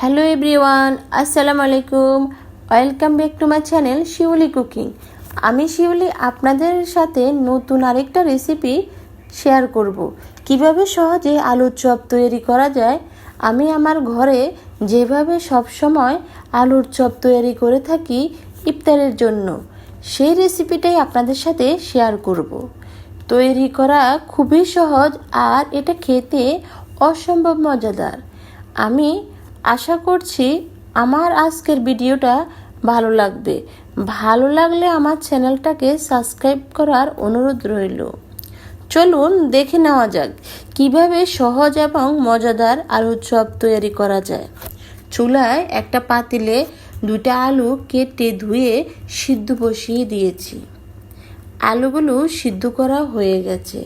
Hello everyone আসসালামু আলাইকুম welcome back to my channel Shiuli cooking আমি শিউলি আপনাদের সাথে নতুন আরেকটা রেসিপি শেয়ার করব। কীভাবে সহজে আলুর চপ তৈরি করা যায়? আমি আমার ঘরে যেভাবে সব সময় আলুর চপ তৈরি করে থাকি ইফতারের জন্য, সেই রেসিপিটাই আপনাদের সাথে শেয়ার করব। তৈরি করা খুবই সহজ আর এটা খেতে অসম্ভব মজাদার। আমি আশা করছি আমার আজকের ভিডিওটা ভালো লাগবে। ভালো লাগলে আমার চ্যানেলটাকে সাবস্ক্রাইব করার অনুরোধ রইল। চলুন দেখে নেওয়া যাক, কীভাবে সহজ এবং মজাদার আলুর চপ তৈরি করা যায়। চুলায় একটা পাতিলে দুটা আলু কেটে ধুয়ে সিদ্ধ বসিয়ে দিয়েছি। আলুগুলো সিদ্ধ করা হয়ে গেছে।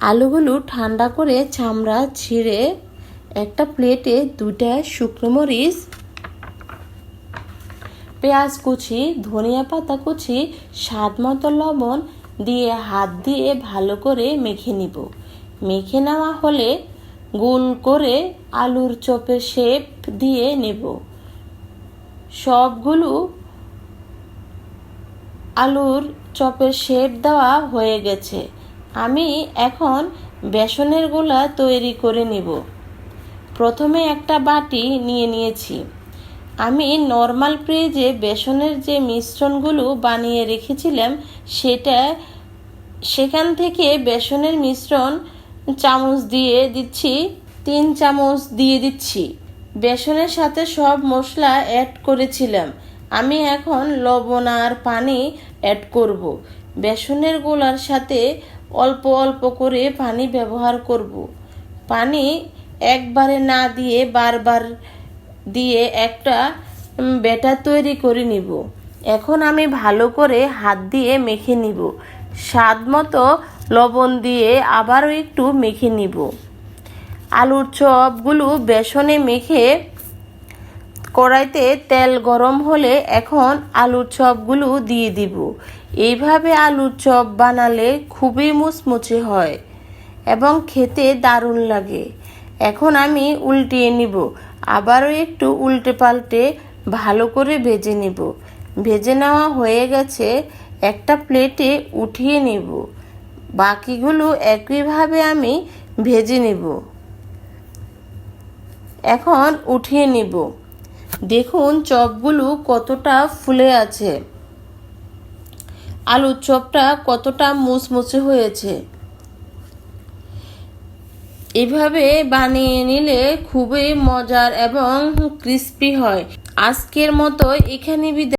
আলুগুলো ঠান্ডা করে চামড়া ছিঁড়ে একটা প্লেটে দুটা শুকনো মরিচ, পেঁয়াজ কুচি, ধনিয়া পাতা কুচি, স্বাদ মতো লবণ দিয়ে হাত দিয়ে ভালো করে মেখে নিব। মেখে নেওয়া হলে গোল করে আলুর চপের শেপ দিয়ে নেব। সবগুলো আলুর চপের শেপ দেওয়া হয়ে গেছে। আমি এখন বেসনের গোলা তৈরি করে নেব। প্রথমে একটা বাটি নিয়ে নিয়েছি। আমি নর্মাল ফ্রিজে বেসনের যে মিশ্রণগুলো বানিয়ে রেখেছিলাম, সেটা সেখান থেকে বেসনের মিশ্রণ চামচ দিয়ে দিচ্ছি, তিন চামচ দিয়ে দিচ্ছি। বেসনের সাথে সব মশলা অ্যাড করেছিলাম। আমি এখন লবণ আর পানি অ্যাড করব। বেসনের গোলার সাথে অল্প অল্প করে পানি ব্যবহার করব। পানি একবারে না দিয়ে বারবার দিয়ে একটা ব্যাটার তৈরি করে নিব। এখন আমি ভালো করে হাত দিয়ে মেখে নিব। স্বাদ মতো লবণ দিয়ে আবারও একটু মেখে নিব। আলুর চপগুলো বেসনে মেখে কড়াইতে তেল গরম হলে এখন আলুর চপগুলো দিয়ে দিব। এইভাবে আলুর চপ বানালে খুবই মুচমুচে হয় এবং খেতে দারুণ লাগে। এখন আমি উল্টিয়ে নিব। আবারও একটু উল্টে পাল্টে ভালো করে ভেজে নিব। ভেজে নেওয়া হয়ে গেছে, একটা প্লেটে উঠিয়ে নেব। বাকিগুলো একইভাবে আমি ভেজে নেব। এখন উঠিয়ে নিব। দেখুন চপগুলো কতটা ফুলে আছে। আলুর চপটা কতটা মুচমুচে হয়েছে। এভাবে বানিয়ে নিলে খুবই মজার এবং ক্রিস্পি হয়। আজকের মতো এখানে বিদায়।